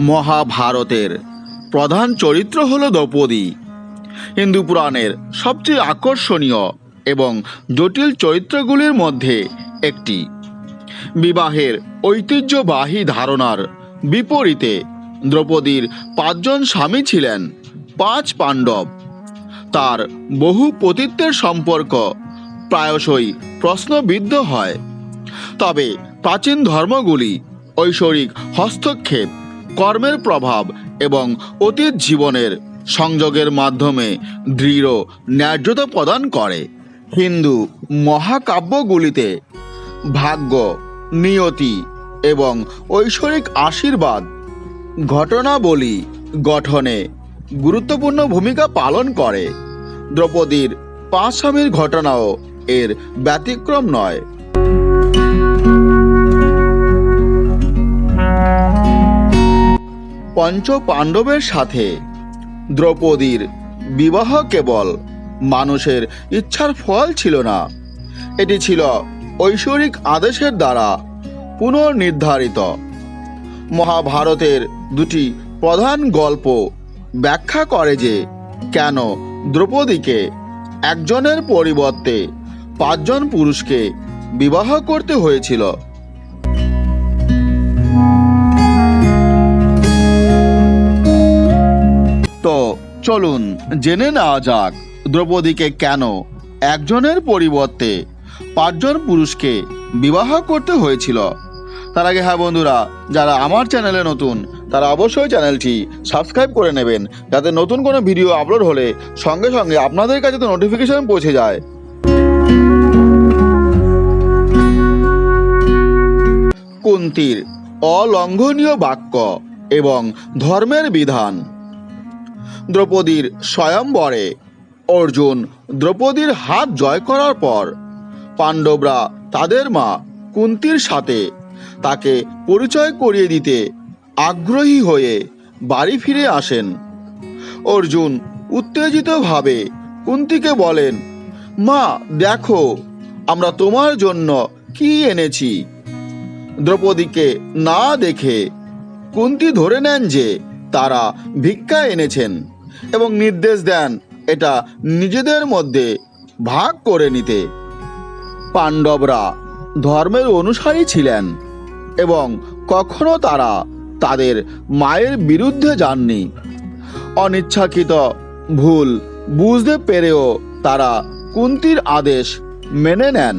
মহাভারতের প্রধান চরিত্র হল দ্রৌপদী। হিন্দু পুরাণের সবচেয়ে আকর্ষণীয় এবং জটিল চরিত্রগুলির মধ্যে একটি। বিবাহের ঐতিহ্যবাহী ধারণার বিপরীতে দ্রৌপদীর পাঁচজন স্বামী ছিলেন পাঁচ পাণ্ডব। তার বহু পতিত্বের সম্পর্ক প্রায়শই প্রশ্নবিদ্ধ হয়। তবে প্রাচীন ধর্মগুলি ঐশ্বরিক হস্তক্ষেপ কর্মের প্রভাব এবং অতীত জীবনের সংযোগের মাধ্যমে দৃঢ় ন্যায্যতা প্রদান করে। হিন্দু মহাকাব্যগুলিতে ভাগ্য, নিয়তি এবং ঐশ্বরিক আশীর্বাদ, ঘটনাবলী গঠনে গুরুত্বপূর্ণ ভূমিকা পালন করে। দ্রৌপদীর পাঁচ স্বামীর ঘটনাও এর ব্যতিক্রম নয়। পঞ্চ পাণ্ডবের সাথে। দ্রৌপদীর বিবাহ কেবল মানুষের ইচ্ছার ফল ছিল না। এটি ছিল ঐশ্বরিক আদেশের দ্বারা পুনর্নির্ধারিত। মহাভারতের দুটি প্রধান গল্প ব্যাখ্যা করে যে কেন দ্রৌপদীকে একজনের পরিবর্তে পাঁচজন পুরুষকে বিবাহ করতে হয়েছিল। চলুন জেনে নেওয়া যাক দ্রৌপদীকে কেন একজনের পরিবর্তে পাঁচজন পুরুষকে বিবাহ করতে হয়েছিল। তার আগে হ্যাঁ বন্ধুরা, যারা আমার চ্যানেলে নতুন, তারা অবশ্যই চ্যানেলটি সাবস্ক্রাইব করে নেবেন, যাতে নতুন কোনো ভিডিও আপলোড হলে সঙ্গে সঙ্গে আপনাদের কাছে তো নোটিফিকেশন পৌঁছে যায়। কুন্তির অলঙ্ঘনীয় বাক্য এবং ধর্মের বিধান। দ্রৌপদীর স্বয়ম্বরে। অর্জুন দ্রৌপদীর হাত জয় করার পর পাণ্ডবরা তাদের মা কুন্তির সাথে তাকে পরিচয় করিয়ে দিতে আগ্রহী হয়ে বাড়ি ফিরে আসেন। অর্জুন উত্তেজিতভাবে কুন্তিকে বলেন, মা, দেখো, আমরা তোমার জন্য কি এনেছি? দ্রৌপদীকে না দেখে কুন্তি ধরে নেন যে তারা ভিক্ষা এনেছেন এবং নির্দেশ দেন এটা নিজেদের মধ্যে ভাগ করে নিতে। পাণ্ডবরা ধর্মের অনুসারী ছিলেন এবং কখনো তারা তাদের মায়ের বিরুদ্ধে যাননি। অনিচ্ছাকৃত ভুল বুঝতে পেরেও তারা কুন্তির আদেশ মেনে নেন।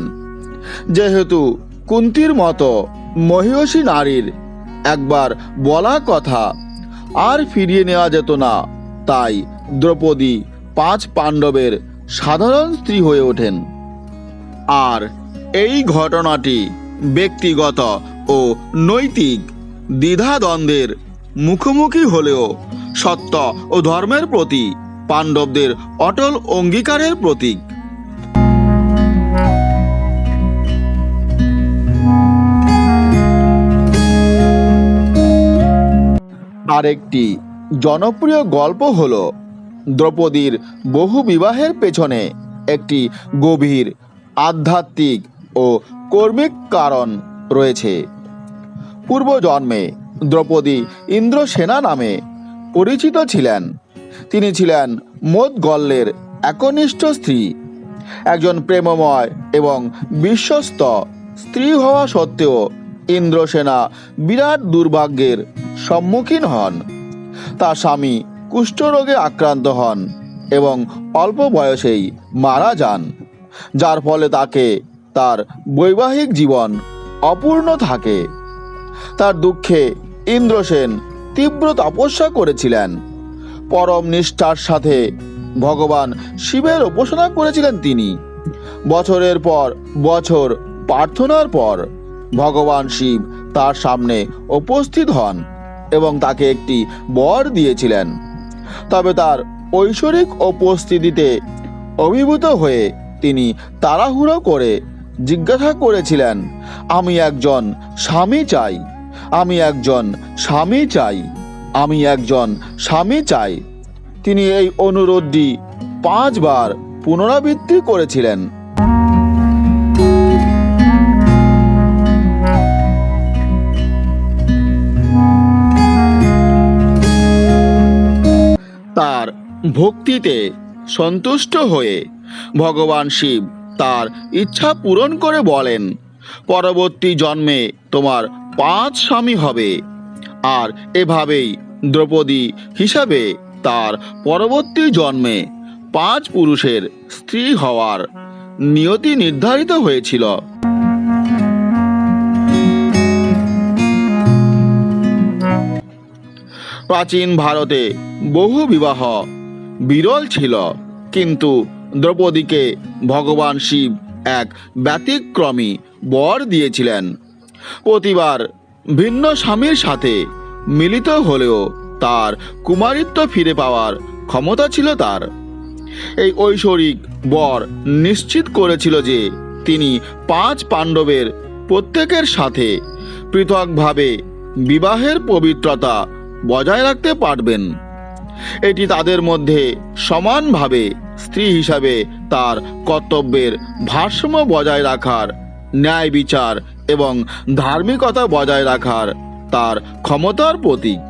যেহেতু কুন্তির মতো মহিষী নারীর একবার বলা কথা আর ফিরিয়ে নেওয়া যেত না। তাই দ্রৌপদী পাঁচ পাণ্ডবের সাধারণ স্ত্রী হয়ে ওঠেন। আর এই ঘটনাটি ব্যক্তিগত ও নৈতিক দ্বিধাদ্বন্দ্বের মুখোমুখি হলেও সত্য ও ধর্মের প্রতি পাণ্ডবদের অটল অঙ্গীকারের প্রতীক। আরেকটি জনপ্রিয় গল্প হল দ্রৌপদীর বহু বিবাহের পেছনে একটি গভীর আধ্যাত্মিক ও কর্মিক কারণ রয়েছে। পূর্বজন্মে দ্রৌপদী ইন্দ্রসেনা নামে পরিচিত ছিলেন। তিনি ছিলেন মোদগল্লের একনিষ্ঠ স্ত্রী। একজন প্রেমময় এবং বিশ্বস্ত স্ত্রী হওয়া সত্ত্বেও ইন্দ্রসেনা বিরাট দুর্ভাগ্যের সম্মুখীন হন। তার স্বামী কুষ্ঠরোগে আক্রান্ত হন এবং অল্প বয়সেই মারা যান, যার ফলে তাকে তার বৈবাহিক জীবন অপূর্ণ থাকে। তার দুঃখে ইন্দ্রসেন তীব্র তপস্যা করেছিলেন। পরম নিষ্ঠার সাথে ভগবান শিবের উপাসনা করেছিলেন তিনি। বছরের পর বছর প্রার্থনার পর ভগবান শিব তার সামনে উপস্থিত হন এবং তাকে একটি বর দিয়েছিলেন। তবে তার ঐশ্বরিক উপস্থিতিতে অভিভূত হয়ে তিনি তাড়াহুড়ো করে জিজ্ঞাসা করেছিলেন, আমি একজন স্বামী চাই, আমি একজন স্বামী চাই, আমি একজন স্বামী চাই। তিনি এই অনুরোধটি পাঁচবার পুনরাবৃত্তি করেছিলেন। ভক্তিতে সন্তুষ্ট হয়ে ভগবান শিব তার ইচ্ছা পূরণ করে বলেন, পরবর্তী জন্মে তোমার পাঁচ স্বামী হবে। আর এভাবেই দ্রৌপদী হিসাবে তার পরবর্তী জন্মে পাঁচ পুরুষের স্ত্রী হওয়ার নিয়তি নির্ধারিত হয়েছিল। প্রাচীন ভারতে বহু বিবাহ বিরল ছিল। কিন্তু দ্রৌপদীকে ভগবান শিব এক ব্যতিক্রমী বর দিয়েছিলেন। প্রতিবার ভিন্ন স্বামীর সাথে মিলিত হলেও তার কুমারিত্ব ফিরে পাওয়ার ক্ষমতা ছিল তার। এই ঐশ্বরিক বর নিশ্চিত করেছিল যে তিনি পাঁচ পাণ্ডবের প্রত্যেকের সাথে পৃথকভাবে বিবাহের পবিত্রতা বজায় রাখতে পারবেন। এটি তাদের মধ্যে সমানভাবে স্ত্রী হিসাবে তার কর্তব্যের ভারসাম্য বজায় রাখার, ন্যায় বিচার এবং ধার্মিকতা বজায় রাখার তার ক্ষমতার প্রতীক।